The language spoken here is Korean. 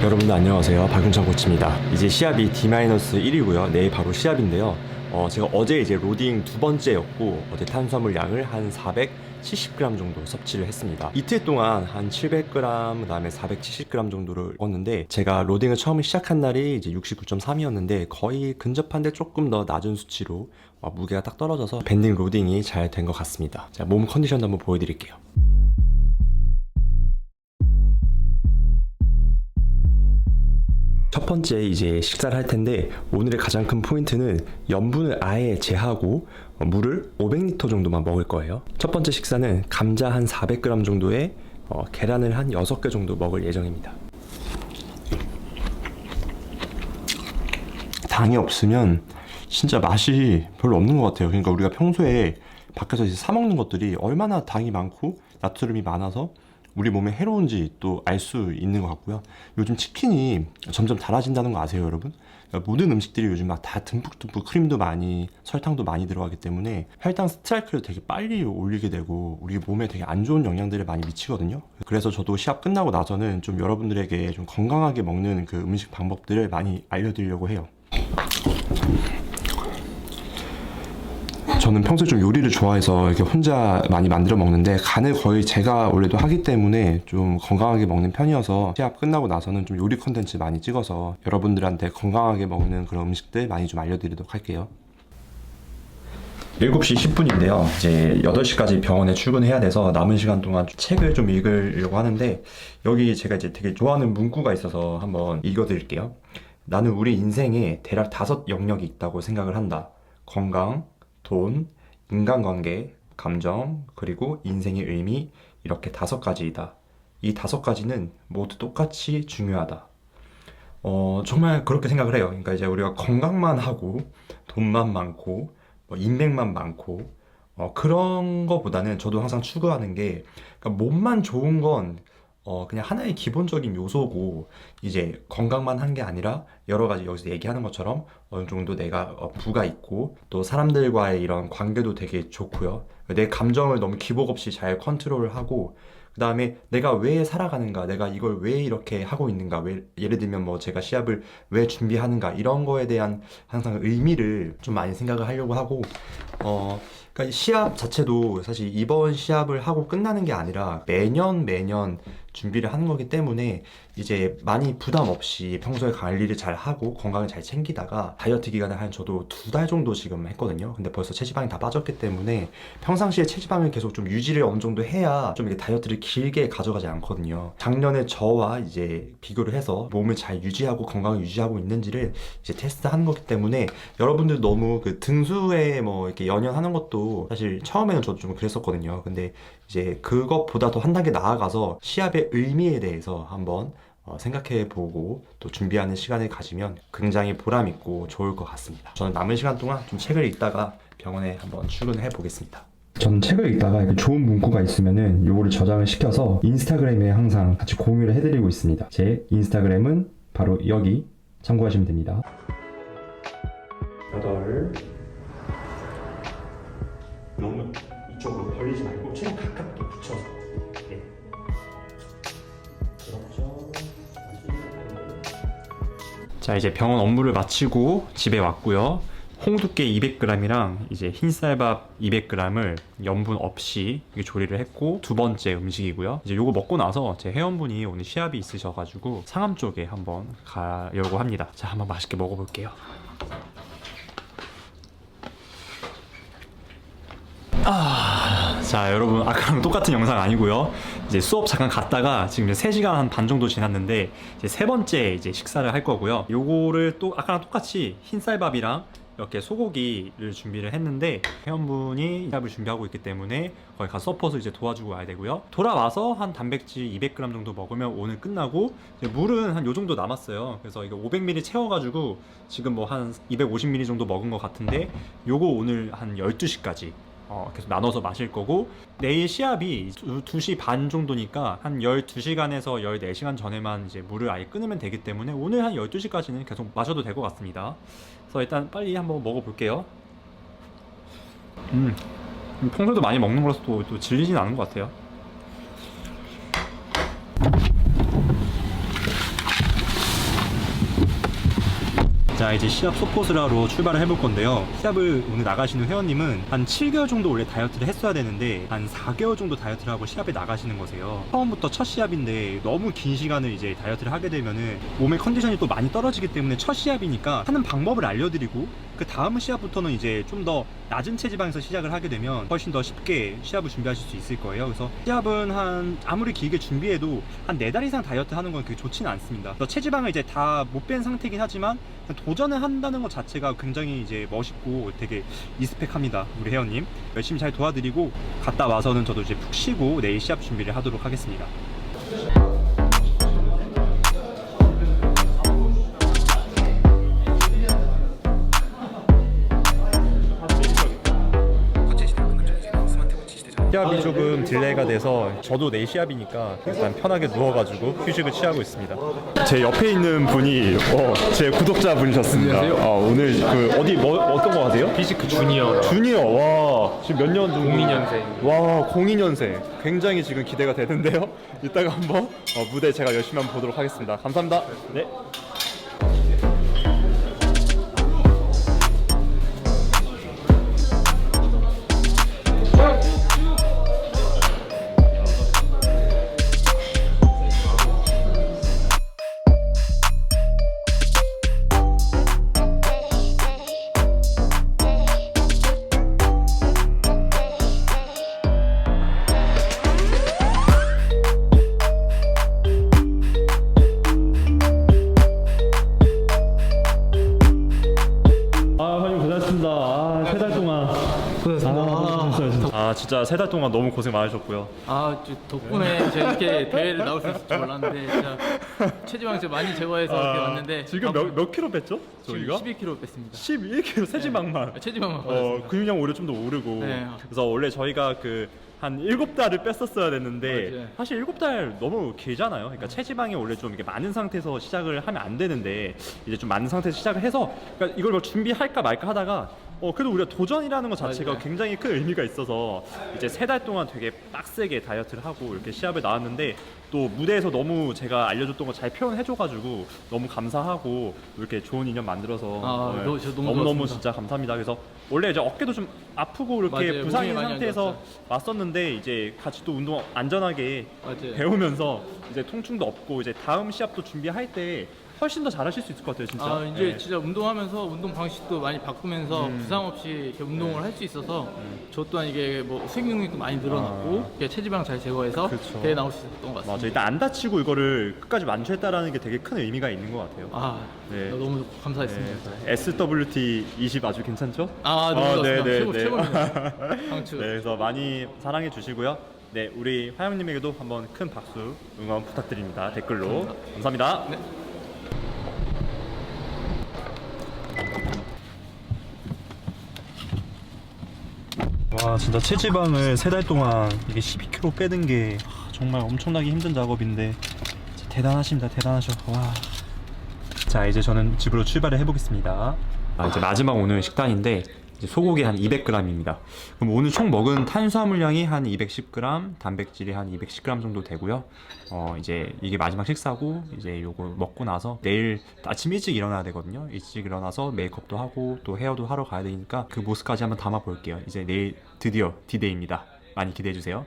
여러분들 안녕하세요. 박윤창 코치입니다. 이제 시합이 D-1이고요. 내일 바로 시합인데요. 어, 제가 어제 이제 로딩 두 번째였고 어제 탄수화물 양을 한 470g 정도 섭취를 했습니다. 이틀 동안 한 700g 그다음에 470g 정도를 먹었는데 제가 로딩을 처음 시작한 날이 이제 69.3이었는데 거의 근접한데 조금 더 낮은 수치로 어, 무게가 딱 떨어져서 밴딩 로딩이 잘 된 것 같습니다. 자, 몸 컨디션도 한번 보여드릴게요. 번째 이제 식사를 할 텐데 오늘의 가장 큰 포인트는 염분을 아예 제하고 어, 물을 500리터 정도만 먹을 거예요. 첫 번째 식사는 감자 한 400g 정도에 어, 계란을 한 6개 정도 먹을 예정입니다. 당이 없으면 진짜 맛이 별로 없는 것 같아요. 그러니까 우리가 평소에 밖에서 이제 사 먹는 것들이 얼마나 당이 많고 나트륨이 많아서 우리 몸에 해로운지 또 알 수 있는 것 같고요. 요즘 치킨이 점점 달아진다는 거 아세요, 여러분? 그러니까 모든 음식들이 요즘 막 다 듬뿍듬뿍 크림도 많이 설탕도 많이 들어가기 때문에 혈당 스트라이크를 되게 빨리 올리게 되고 우리 몸에 되게 안 좋은 영향들을 많이 미치거든요. 그래서 저도 시합 끝나고 나서는 좀 여러분들에게 좀 건강하게 먹는 그 음식 방법들을 많이 알려드리려고 해요. 저는 평소에 좀 요리를 좋아해서 이렇게 혼자 많이 만들어 먹는데 간을 거의 제가 원래도 하기 때문에 좀 건강하게 먹는 편이어서 시합 끝나고 나서는 좀 요리 컨텐츠 많이 찍어서 여러분들한테 건강하게 먹는 그런 음식들 많이 좀 알려드리도록 할게요. 7시 10분인데요. 이제 8시까지 병원에 출근해야 돼서 남은 시간 동안 책을 좀 읽으려고 하는데 여기 제가 이제 되게 좋아하는 문구가 있어서 한번 읽어드릴게요. 나는 우리 인생에 대략 다섯 영역이 있다고 생각을 한다. 건강, 돈, 인간관계, 감정, 그리고 인생의 의미 이렇게 다섯 가지이다. 이 다섯 가지는 모두 똑같이 중요하다. 어, 정말 그렇게 생각을 해요. 그러니까 이제 우리가 건강만 하고 돈만 많고 뭐 인맥만 많고 어, 그런 거보다는 저도 항상 추구하는 게 그러니까 몸만 좋은 건 어, 그냥 하나의 기본적인 요소고 이제 건강만 한 게 아니라 여러 가지 여기서 얘기하는 것처럼 어느 정도 내가 어, 부가 있고 또 사람들과의 이런 관계도 되게 좋고요. 내 감정을 너무 기복 없이 잘 컨트롤하고 그 다음에 내가 왜 살아가는가, 내가 이걸 왜 이렇게 하고 있는가, 왜, 예를 들면 뭐 제가 시합을 왜 준비하는가, 이런 거에 대한 항상 의미를 좀 많이 생각을 하려고 하고, 어, 그러니까 시합 자체도 사실 이번 시합을 하고 끝나는 게 아니라 매년 매년 준비를 하는 거기 때문에 이제 많이 부담 없이 평소에 관리를 잘 하고 건강을 잘 챙기다가 다이어트 기간을 한 저도 두 달 정도 지금 했거든요. 근데 벌써 체지방이 다 빠졌기 때문에 평상시에 체지방을 계속 좀 유지를 어느 정도 해야 좀 이렇게 다이어트를 길게 가져가지 않거든요. 작년에 저와 이제 비교를 해서 몸을 잘 유지하고 건강을 유지하고 있는지를 이제 테스트하는 거기 때문에 여러분들 너무 그 등수에 뭐 이렇게 연연하는 것도 사실 처음에는 저도 좀 그랬었거든요. 근데 이제 그것보다 더 한 단계 나아가서 시합 호흡의 의미에 대해서 한번 어, 생각해 보고 또 준비하는 시간을 가지면 굉장히 보람있고 좋을 것 같습니다. 저는 남은 시간 동안 좀 책을 읽다가 병원에 한번 출근해 보겠습니다. 저는 책을 읽다가 좋은 문구가 있으면은 요거를 저장을 시켜서 인스타그램에 항상 같이 공유를 해드리고 있습니다. 제 인스타그램은 바로 여기 참고하시면 됩니다. 8 자 이제 병원 업무를 마치고 집에 왔고요. 홍두깨 200g이랑 이제 흰쌀밥 200g을 염분 없이 조리를 했고 두 번째 음식이고요. 이제 요거 먹고 나서 제 회원분이 오늘 시합이 있으셔가지고 상암 쪽에 한번 가려고 합니다. 자 한번 맛있게 먹어볼게요. 자 여러분 아까랑 똑같은 영상 아니고요 이제 수업 잠깐 갔다가 지금 이제 3시간 한 반 정도 지났는데 이제 세 번째 이제 식사를 할 거고요. 요거를 또 아까랑 똑같이 흰쌀밥이랑 이렇게 소고기를 준비를 했는데 회원분이 시합을 준비하고 있기 때문에 거기 가서 서포트 이제 도와주고 와야 되고요. 돌아와서 한 단백질 200g 정도 먹으면 오늘 끝나고 물은 한 요 정도 남았어요. 그래서 이거 500ml 채워가지고 지금 뭐 한 250ml 정도 먹은 것 같은데 요거 오늘 한 12시까지 어, 계속 나눠서 마실 거고 내일 시합이 2, 시반 정도니까 한 12시간에서 14시간 전에만 이제 물을 아예 끊으면 되기 때문에 오늘 한 12시까지는 계속 마셔도 될 것 같습니다. 그래서 일단 빨리 한번 먹어볼게요. 음, 평소에도 많이 먹는 거라서 또, 또 질리진 않은 것 같아요. 자 이제 시합 소포스를 하러 출발을 해볼 건데요. 시합을 오늘 나가시는 회원님은 한 7개월 정도 원래 다이어트를 했어야 되는데 한 4개월 정도 다이어트를 하고 시합에 나가시는 거세요. 처음부터 첫 시합인데 너무 긴 시간을 이제 다이어트를 하게 되면은 몸의 컨디션이 또 많이 떨어지기 때문에 첫 시합이니까 하는 방법을 알려드리고 그 다음 시합부터는 이제 좀 더 낮은 체지방에서 시작을 하게 되면 훨씬 더 쉽게 시합을 준비하실 수 있을 거예요. 그래서 시합은 한 아무리 길게 준비해도 한 4달 이상 다이어트 하는 건 그게 좋지는 않습니다. 체지방을 이제 다 못 뺀 상태긴 하지만 도전을 한다는 것 자체가 굉장히 이제 멋있고 되게 리스펙합니다 우리 회원님. 열심히 잘 도와드리고 갔다 와서는 저도 이제 푹 쉬고 내일 시합 준비를 하도록 하겠습니다 시합이 조금 딜레이가 돼서 저도 내일 시합이니까 일단 편하게 누워가지고 휴식을 취하고 있습니다. 제 옆에 있는 분이 어, 제 구독자 분이셨습니다. 안녕하세요. 아, 오늘 그 어디 뭐 어떤 거 하세요? 피지크 주니어 주니어 와 지금 몇년 정도? 02년생. 와 02년생 굉장히 지금 기대가 되는데요. 이따가 한번 어, 무대 제가 열심히 한번 보도록 하겠습니다. 감사합니다. 네. 아, 진짜 세 달 동안 너무 고생 많으셨고요. 아, 저 덕분에 제가 이렇게 대회를 나올 수 있을 줄 몰랐는데 진짜 체지방 제 많이 제거해서 이렇게 왔는데 아, 지금 몇, 몇 킬로 뺐죠? 저희가? 11kg 뺐습니다. 11킬로 세지방만. 아, 체지방만 어. 근육량 오히려 좀 더 오르고. 네. 그래서 원래 저희가 그 한 일곱 달을 뺐었어야 됐는데 맞아요. 사실 일곱 달 너무 길잖아요. 그러니까 체지방이 원래 좀 이렇게 많은 상태에서 시작을 하면 안 되는데 이제 좀 많은 상태에서 시작을 해서 그러니까 이걸 뭐 준비할까 말까 하다가 어 그래도 우리가 도전이라는 것 자체가 맞아요. 굉장히 큰 의미가 있어서 이제 세 달 동안 되게 빡세게 다이어트를 하고 이렇게 시합에 나왔는데 또 무대에서 너무 제가 알려줬던 거 잘 표현해줘가지고 너무 감사하고 이렇게 좋은 인연 만들어서 아, 너- 저 너무 너무 고맙습니다. 진짜 감사합니다. 그래서 원래 이제 어깨도 좀 아프고 이렇게 맞아요. 부상인 많이 안 상태에서. 왔었는데 이제 같이 또 운동 안전하게 맞아요. 배우면서 이제 통증도 없고 이제 다음 시합도 준비할 때 훨씬 더 잘하실 수 있을 것 같아요, 진짜. 아, 이제 네. 진짜 운동하면서 운동 방식도 많이 바꾸면서 음. 부상 없이 이렇게 운동을 할 수 있어서 저 또한 이게 뭐 수익 능력도 많이 늘어났고 이렇게 체지방 잘 제거해서 아. 그쵸. 대회 나올 수 있었던 것 같습니다. 일단 안 다치고 이거를 끝까지 완주했다라는 게 되게 큰 의미가 있는 것 같아요. 아, 네. 너무 감사했습니다. 네. SWT 20 아주 괜찮죠? 아, 너무 어, 좋았습니다. 네, 최고 네, 최고입니다. 강추. 네, 그래서 많이 사랑해 주시고요. 네, 우리 화영님에게도 한번 큰 박수 응원 부탁드립니다. 댓글로 감사합니다. 네. 와 진짜 체지방을 세 달 동안 이게 12kg 빼는 게 하, 정말 엄청나게 힘든 작업인데 대단하십니다. 대단하셔 와. 자 이제 저는 집으로 출발을 해보겠습니다. 아 이제 마지막 오늘 식단인데 소고기 한 200g입니다. 그럼 오늘 총 먹은 탄수화물량이 한 210g 단백질이 한 210g 정도 되고요. 어 이제 이게 마지막 식사고 이제 요거 먹고 나서 내일 아침 일찍 일어나야 되거든요. 일찍 일어나서 메이크업도 하고 또 헤어도 하러 가야 되니까 그 모습까지 한번 담아 볼게요. 이제 내일 드디어 디데이입니다. 많이 기대해 주세요